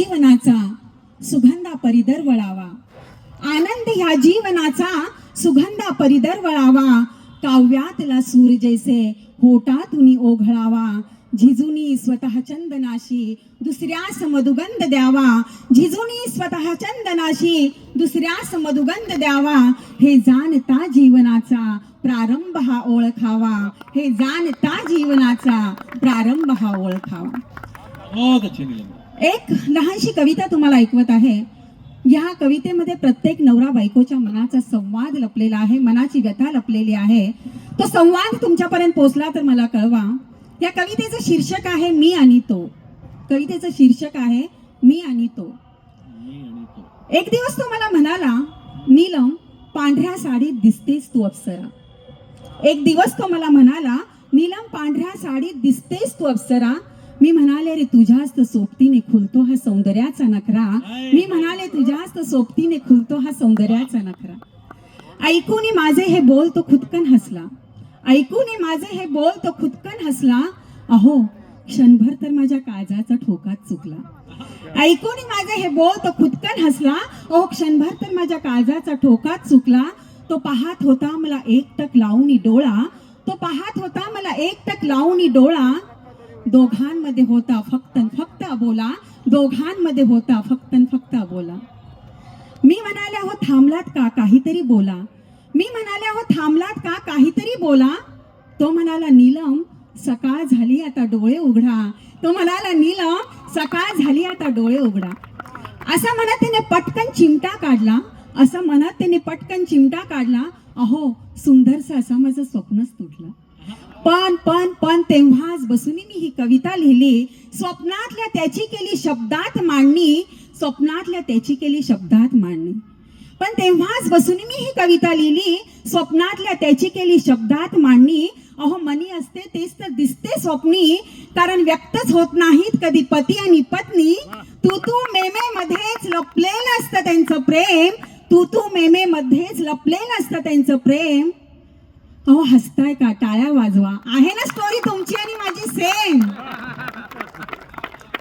जीवनाचा सुगंधा परिदर वळावा. आनंद ह्या जीवनाचा सुगंधा परिदर वळावा. काव्यातला सूर जैसे होटातून ओघळावा. झिजुनी स्वतः चंदनाशी दुसऱ्यास मधुगंध द्यावा. झिजुनी स्वतः चंदनाशी दुसऱ्यास मधुगंध द्यावा. हे जाणता जीवनाचा प्रारंभ हा ओळखावा. हे जाणता जीवनाचा प्रारंभ हा ओळखावा. एक लहानशी कविता तुम्हाला ऐकवत आहे. या कवितेमध्ये प्रत्येक नवरा बायकोच्या मनाचा संवाद लपलेला आहे मनाची व्यथा लपलेली आहे. तो संवाद तुमच्यापर्यंत पोहोचला तर मला कळवा. या कवितेचं शीर्षक आहे मी आणि तो. कवितेचं शीर्षक आहे मी आणि तो. मी आणि तो. एक दिवस तो मला म्हणाला नीलम पांढऱ्या साडीत दिसतेस तू अप्सरा. एक दिवस तो मला म्हणाला नीलम पांढऱ्या साडीत दिसतेस तू अप्सरा. मी म्हणाले रे तुझ्याच सोबतीने खुलतो हा सौंदर्याचा नखरा. मी म्हणाले तुझ्याच सोबतीने खुलतो हा सौंदर्याचा नखरा. ऐकून माझे हे बोल तो खुदकन हसला. ऐकून माझे हे बोल तो खुदकन हसला. अहो क्षणभर तर माझ्या काळजाचा ठोकाच चुकला. ऐकून माझे हे बोल तो खुदकन हसला. ओ क्षणभर तर माझ्या काळजाचा ठोकाच चुकला. तो पाहत होता मला एक टक लावून डोळा. तो पाहत होता मला एक टक लावून डोळा. दोघांमध्ये होता फक्त फक्त बोला दोघांमध्ये होता फक्त फक्त बोला मी म्हणाले हो थांबलात का? काहीतरी बोला. मी म्हणाले हो थांबलात का? काहीतरी बोला. तो म्हणाला नीलम सकाळ झाली आता डोळे उघडा. तो म्हणाला नीलम सकाळ झाली आता डोळे उघडा. असं म्हणत त्याने पटकन चिमटा काढला. असं म्हणत त्याने पटकन चिमटा काढला. अहो सुंदरसं असं माझं स्वप्नच तुटलं. पण पण पण तेव्हाच बसून मी ही कविता लिहिली. स्वप्नातल्या त्याची केली शब्दात मांडणी स्वप्नातल्या त्याची केली शब्दात मांडणी. पण तेव्हाच बसून मी ही कविता लिहिली. स्वप्नातल्या त्याची केली शब्दात मांडणी. अहो मनी असते तेच तर दिसते स्वप्नी. कारण व्यक्तच होत नाहीत कधी पती आणि पत्नी. तू तू मेमे मध्येच लपलेलं असतं त्यांचं प्रेम. तू तू मेमे मध्येच लपलेलं असतं त्यांचं प्रेम. अहो हसताय का टाळ्या वाजवा